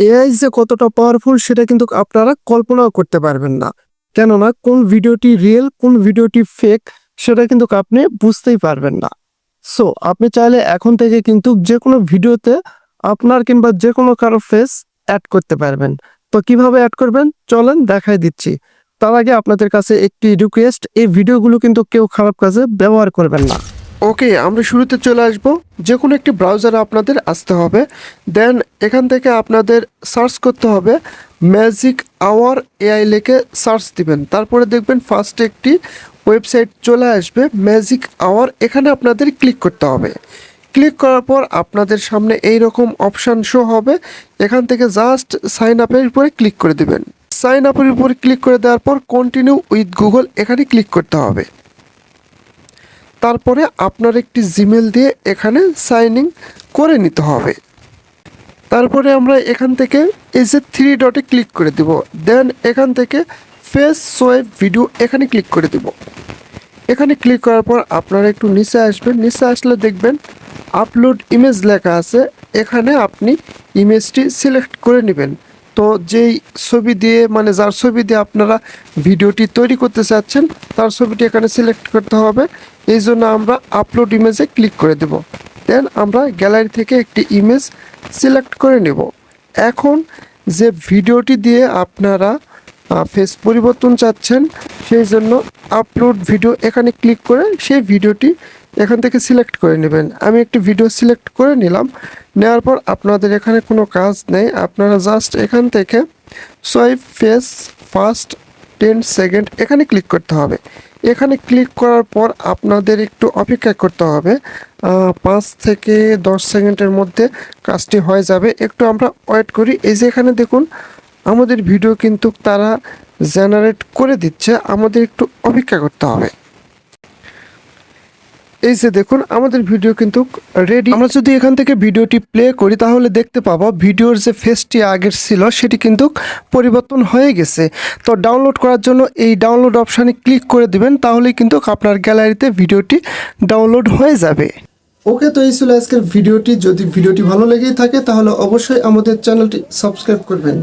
AI যে কতটা powerful সেটা কিন্তু আপনারা কল্পনাও করতে পারবেন না। কেননা কোন ভিডিওটি রিয়েল কোন ভিডিওটি ফেক সেটা কিন্তু আপনি বুঝতেই পারবেন না। সো আপনি চাইলে এখন থেকে কিন্তু যে কোনো ভিডিওতে আপনার কিংবা যে কোনো কারও ফেস অ্যাড করতে পারবেন। তো কীভাবে অ্যাড করবেন? চলেন দেখাই দিচ্ছি। তার আগে আপনাদের কাছে একটি রিকোয়েস্ট এই ভিডিওগুলো কিন্তু কেউ খারাপ কাজে ব্যবহার করবেন না। ওকে, আমরা শুরুতে চলে আসব। যে কোনো একটি ব্রাউজারে আপনাদের আসতে হবে। দেন এখান থেকে আপনাদের সার্চ করতে হবে। ম্যাজিক আওয়ার এআই লেখে সার্চ দিবেন। তারপরে দেখবেন ফার্স্টে একটি ওয়েবসাইট চলে আসবে ম্যাজিক আওয়ার এখানে আপনাদের ক্লিক করতে হবে। ক্লিক করার পর আপনাদের সামনে এই রকম অপশান শো হবে। এখান থেকে জাস্ট সাইন আপের উপরে ক্লিক করে দিবেন। সাইন আপের উপরে ক্লিক করে দেওয়ার পর কন্টিনিউ উইথ গুগল এখানে ক্লিক করতে হবে। তারপরে আপনার একটি জিমেল দিয়ে এখানে সাইন ইন করে নিতে হবে। তারপরে আমরা এখান থেকে এই যে থ্রি ডটে ক্লিক করে দিব। দেন এখান থেকে ফেস সোয়েব ভিডিও এখানে ক্লিক করে দিব। এখানে ক্লিক করার পর আপনারা একটু নিচে আসবেন। নিচে আসলে দেখবেন আপলোড ইমেজ লেখা আছে। এখানে আপনি ইমেজটি সিলেক্ট করে নেবেন। তো যেই ছবি দিয়ে মানে যার ছবি দিয়ে আপনারা ভিডিওটি তৈরি করতে চাচ্ছেন, তার ছবিটি এখানে সিলেক্ট করতে হবে। এই জন্য আমরা আপলোড ইমেজে ক্লিক করে দেব। দেন আমরা গ্যালারি থেকে একটি ইমেজ সিলেক্ট করে নেব। এখন যে ভিডিওটি দিয়ে আপনারা ফেস পরিবর্তন চাচ্ছেন, সেই জন্য আপলোড ভিডিও এখানে ক্লিক করে সেই ভিডিওটি এখান থেকে সিলেক্ট করে নেবেন। আমি একটি ভিডিও সিলেক্ট করে নিলাম। নেওয়ার পর আপনাদের এখানে কোনো কাজ নেই। আপনারা জাস্ট এখান থেকে swipe face first ten second এখানে ক্লিক করতে হবে। এখানে ক্লিক করার পর আপনাদের একটু অপেক্ষা করতে হবে। পাঁচ থেকে দশ সেকেন্ডের মধ্যে কাজটি হয়ে যাবে। একটু আমরা ওয়েট করি। এই যে এখানে দেখুন, আমাদের ভিডিও কিন্তু তারা জেনারেট করে দিচ্ছে। আমাদের একটু অপেক্ষা করতে হবে। এই যে দেখুন, আমাদের ভিডিও কিন্তু রেডি আমরা যদি এখান থেকে ভিডিওটি প্লে করি, তাহলে দেখতে পাবো ভিডিওর যে ফেসটি আগের ছিল, সেটি কিন্তু পরিবর্তন হয়ে গেছে। তো ডাউনলোড করার জন্য এই ডাউনলোড অপশানে ক্লিক করে দিবেন তাহলে কিন্তু আপনার গ্যালারিতে ভিডিওটি ডাউনলোড হয়ে যাবে। ওকে, তো এই ছিল আজকের ভিডিওটি যদি ভিডিওটি ভালো লেগেই থাকে, তাহলে অবশ্যই আমাদের চ্যানেলটি সাবস্ক্রাইব করবেন।